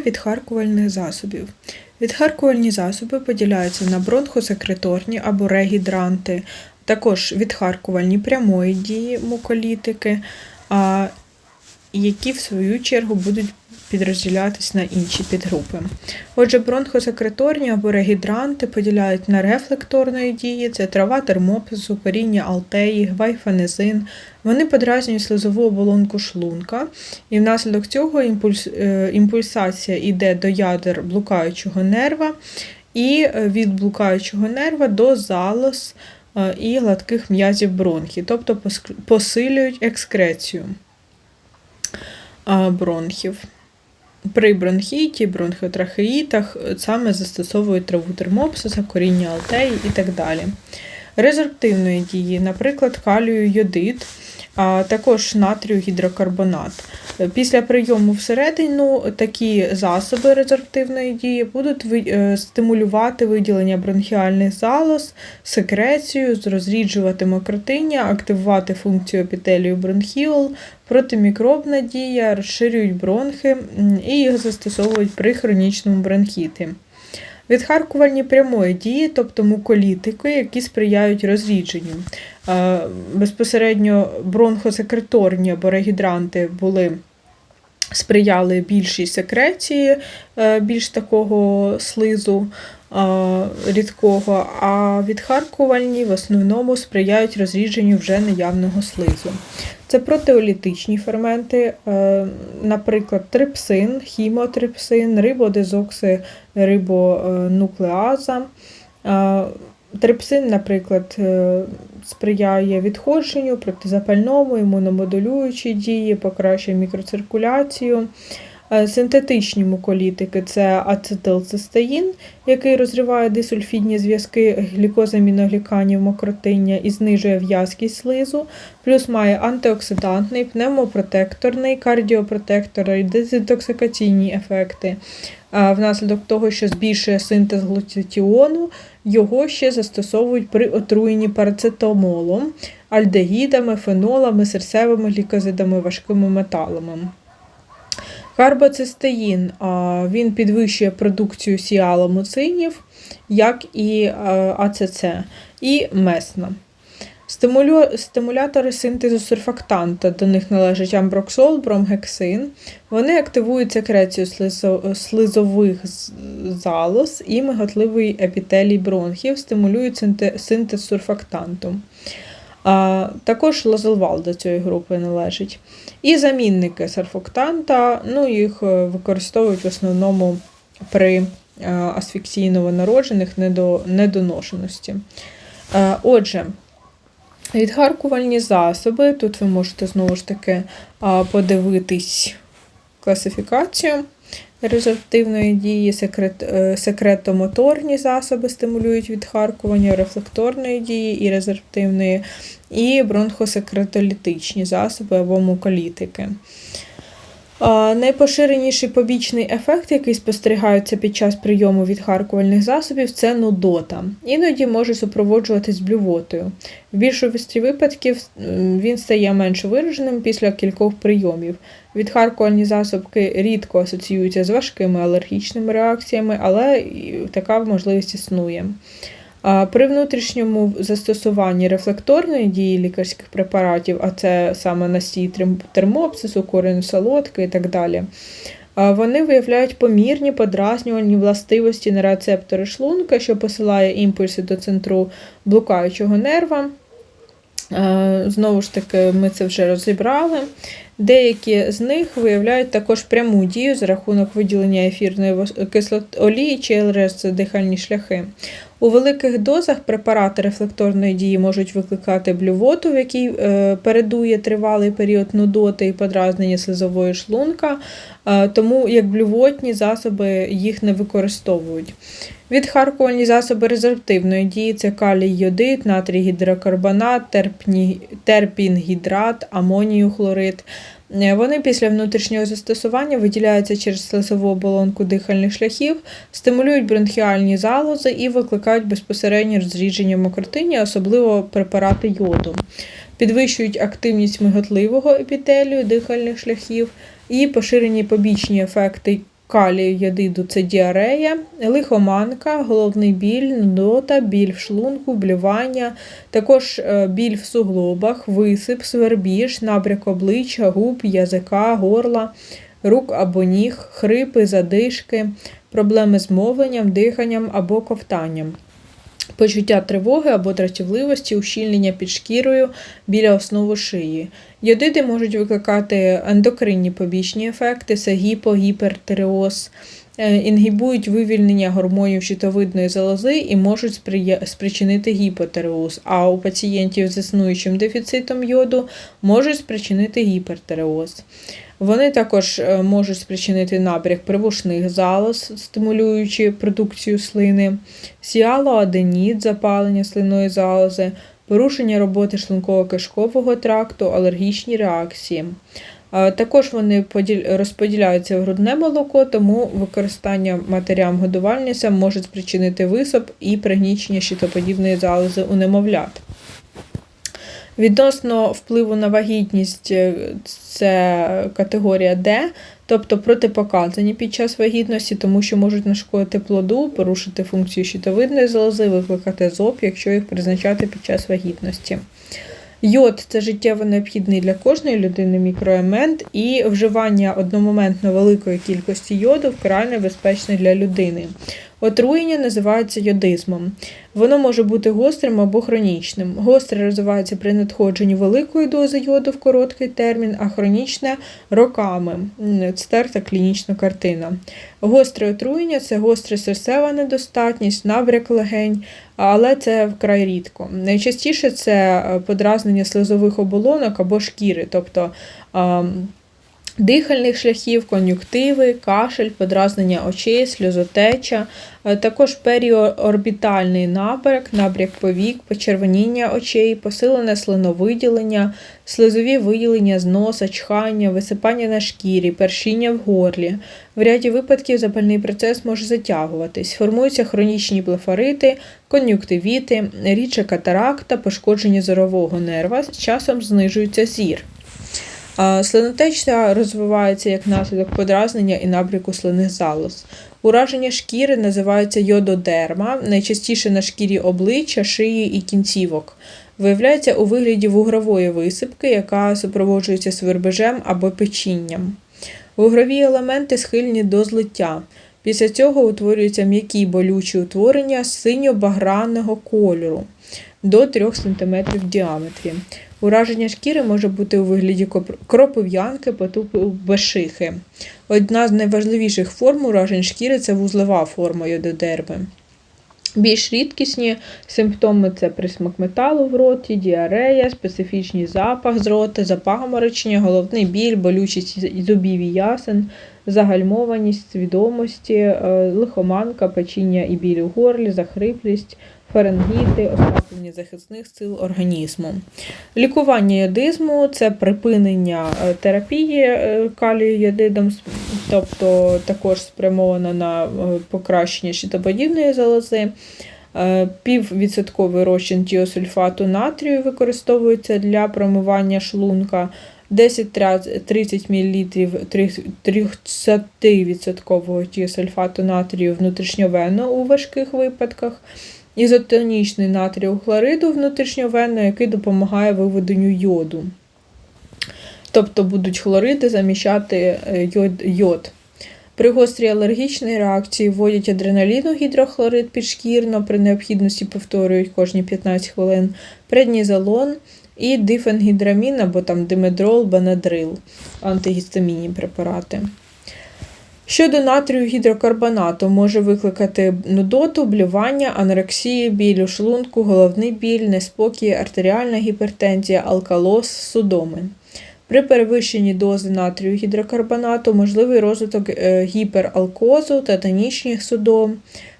дію відхаркувальних засобів. Відхаркувальні засоби поділяються на бронхосекреторні або регідранти, також відхаркувальні прямої дії муколітики, які в свою чергу будуть підрозділятись на інші підгрупи. Отже, бронхосекреторні або регідранти поділяють на рефлекторної дії, це трава термопсису, коріння алтеї, гвайфенезин. Вони подразнюють слизову оболонку шлунка, і внаслідок цього імпульс, е, імпульсація йде до ядер блукаючого нерва, і е, від блукаючого нерва до залоз е, і гладких м'язів бронхів, тобто посилюють екскрецію бронхів. При бронхіті, бронхотрахеїтах е, саме застосовують траву термопсиса, коріння алтеї і так далі. Резорптивної дії, наприклад, калію йодит, а також натрію гідрокарбонат. Після прийому всередину такі засоби резорптивної дії будуть е, стимулювати виділення бронхіальних залоз, секрецію, розріджувати мокротиння, активувати функцію епітелію бронхіол, протимікробна дія, розширюють бронхи і їх застосовують при хронічному бронхіті. Відхаркувальні прямої дії, тобто муколітики, які сприяють розрідженню. Безпосередньо бронхосекреторні або регідранти були сприяли більшій секреції, е, більш такого слизу рідкого, а відхаркувальні в основному сприяють розрідженню вже наявного слизу. Це протеолітичні ферменти, е, наприклад, трипсин, хімотрипсин, рибодезокси, рибонуклеаза. Е, Трипсин, наприклад, е, сприяє відходженню, протизапальному, імуномодулюючій дії, покращує мікроциркуляцію. Е, Синтетичні муколітики це ацетилцистеїн, який розриває дисульфідні зв'язки глікозаміногліканів мокротиння і знижує в'язкість слизу, плюс має антиоксидантний, пневмопротекторний, кардіопротекторний, дезінтоксикаційні ефекти. Внаслідок того, що збільшує синтез глутатіону, його ще застосовують при отруєнні парацетамолом, альдегідами, фенолами, серцевими глікозидами, важкими металами. Карбоцистеїн він підвищує продукцію сіаломуцинів, як і а, АЦЦ, і месна. Стимулятори синтезу сурфактанта, до них належать амброксол, бромгексин. Вони активують секрецію слизових залоз і миготливий епітелій бронхів, стимулюють синтез сурфактанту. Також лозелвал до цієї групи належить. І замінники сарфоктанта, ну, їх е, використовують в основному при е, асфіксії новонароджених недо... недоношеності. Е, Отже, Відхаркувальні засоби. Тут ви можете знову ж таки подивитись класифікацію результативної дії, секрет, е, секретомоторні засоби стимулюють відхаркування, рефлекторної дії і резервативної, і бронхосекретолітичні засоби або муколітики. Найпоширеніший побічний ефект, який спостерігається під час прийому відхаркувальних засобів, це нудота. Іноді може супроводжуватись блювотою. В більшості випадків він стає менш вираженим після кількох прийомів. Відхаркувальні засобки рідко асоціюються з важкими алергічними реакціями, але така можливість існує. При внутрішньому застосуванні рефлекторної дії лікарських препаратів, а це саме настій термопсису, кореню солодки і так далі, вони виявляють помірні подразнювальні властивості на рецептори шлунка, що посилає імпульси до центру блукаючого нерва. Знову ж таки, ми це вже розібрали. Деякі з них виявляють також пряму дію за рахунок виділення ефірної вос- кислот олії через дихальні шляхи. У великих дозах препарати рефлекторної дії можуть викликати блювоту, в якій е, передує тривалий період нудоти і подразнення слизової шлунка, е, тому як блювотні засоби їх не використовують. Відхаркувальні засоби резервативної дії це калій йодид, натрій гідрокарбонат, терпінгідрат, амонію хлорид. Е, Вони після внутрішнього застосування виділяються через слизову оболонку дихальних шляхів, стимулюють бронхіальні залози і викликають безпосереднє розрідження мокротині, особливо препарати йоду. Підвищують активність миготливого епітелію дихальних шляхів і поширені побічні ефекти калію ядиду це діарея, лихоманка, головний біль, нудота, біль в шлунку, блювання, також е, біль в суглобах, висип, свербіж, набряк обличчя, губ, язика, горла, рук або ніг, хрипи, задишки, проблеми з мовленням, диханням або ковтанням. Почуття тривоги або дратівливості, ущільнення під шкірою біля основи шиї. Йодиди можуть викликати ендокринні побічні ефекти, це гіпогіпертиреоз, гіпертиреоз, інгібують вивільнення гормонів щитовидної залози і можуть спричинити гіпотиреоз, а у пацієнтів з існуючим дефіцитом йоду можуть спричинити гіпертиреоз. Вони також е, можуть спричинити набряк привушних залоз, стимулюючи продукцію слини, сіалоаденіт, запалення слинної залози, порушення роботи шлунково-кишкового тракту, алергічні реакції. Також вони розподіляються в грудне молоко, тому використання матерям годувальницям може спричинити висоп і пригнічення щитоподібної залози у немовлят. Відносно впливу на вагітність е, це категорія Д, тобто протипоказані під час вагітності, тому що можуть нашкодити плоду, порушити функцію щитовидної залози, викликати зоб, якщо їх призначати під час вагітності. Йод це життєво необхідний для кожної людини мікроемент, і вживання одномоментно великої кількості йоду вкрай небезпечне для людини. Отруєння називається йодизмом. Воно може бути гострим або хронічним. Гостре розвивається при надходженні великої дози йоду в короткий термін, а хронічне роками. М, Це терта клінічна картина. Гостре отруєння це гостра серцева недостатність, набряк легень, але це вкрай рідко. Найчастіше це е, подразнення слизових оболонок або шкіри, тобто дихальних шляхів, кон'юктиви, кашель, подразнення очей, сльозотеча, е, також періорбітальний набряк, набряк повік, почервоніння очей, посилене слиновиділення, слизові виділення з носа, чхання, висипання на шкірі, першіння в горлі. В ряді випадків запальний процес може затягуватись, формуються хронічні блефарити, кон'юктивіти, рідша катаракта, пошкодження зорового нерва, з часом знижується зір. Слинотеча розвивається як наслідок подразнення і набряку слинних залоз. Ураження шкіри називається йододерма, найчастіше на шкірі обличчя, шиї і кінцівок. Виявляється у вигляді вугрової висипки, яка супроводжується свербежем або печінням. Вугрові елементи схильні до злиття. Після цього утворюються м'які болючі утворення синьо-багранного кольору до 3 см в діаметрі. Ураження шкіри може бути у вигляді кропив'янки, потупу бешихи. Одна з найважливіших форм уражень шкіри це вузлова форма йододерми. Більш рідкісні симптоми це присмак металу в роті, діарея, специфічний запах з рота, запаморочення, головний біль, болючість зубів і ясен, загальмованість свідомості, е, лихоманка, печіння і біль у горлі, захриплість, фарингіти, ослаблення захисних сил організму. Лікування йодизму це припинення е, терапії е, калію йодидом, тобто також спрямовано на е, покращення щитоподібної залози. Е, Піввідсотковий розчин тіосульфату натрію використовується для промивання шлунка. 10-30 мл 30% тіосульфату натрію внутрішньовенно у важких випадках. Ізотонічний натрію хлориду внутрішньовенно, який допомагає виведенню йоду. Тобто будуть хлориди заміщати е, йод. При гострій алергічній реакції вводять адреналіну гідрохлорид підшкірно, при необхідності повторюють кожні 15 хвилин, преднізолон і дифенгідрамін або там димедрол, бенадрил, антигістамінні препарати. Щодо натрію гідрокарбонату може викликати нудоту, блювання, анорексію, біль у шлунку, головний біль, неспокій, артеріальна гіпертензія, алкалоз, судоми. При перевищенні дози натрію гідрокарбонату можливий розвиток гіпералкозу гіпералкозу, тетанічних судом.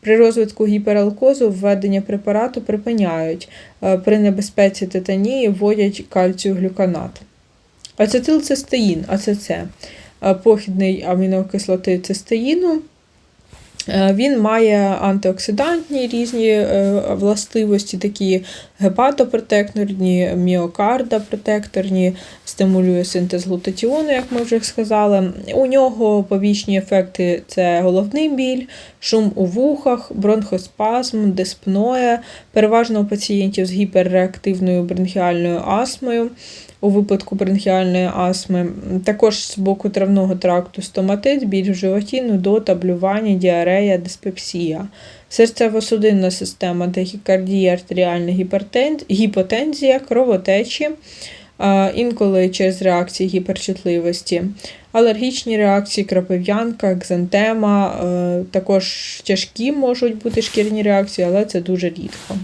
При розвитку гіпералкозу введення препарату припиняють. Е, При небезпеці титанії вводять кальцію глюканат. Ацетилцистеїн, АЦЦ, е, похідний амінокислоти цистеїну, Е, Він має антиоксидантні різні е, властивості, такі гепатопротекторні, міокардопротекторні, стимулює синтез глутатіону, як ми вже сказали. У нього побічні ефекти це головний біль, шум у вухах, бронхоспазм, диспноя, переважно у пацієнтів з гіперреактивною бронхіальною астмою. У випадку бронхіальної астми, також з боку травного тракту стоматит, біль в животі, нудота, блювання, діарея, диспепсія. Серцево-судинна система, тахікардія, артеріальна гіпотензія, кровотечі, інколи через реакції гіперчутливості, алергічні реакції, крапив'янка, екзантема, е, також тяжкі можуть бути шкірні реакції, але це дуже рідко.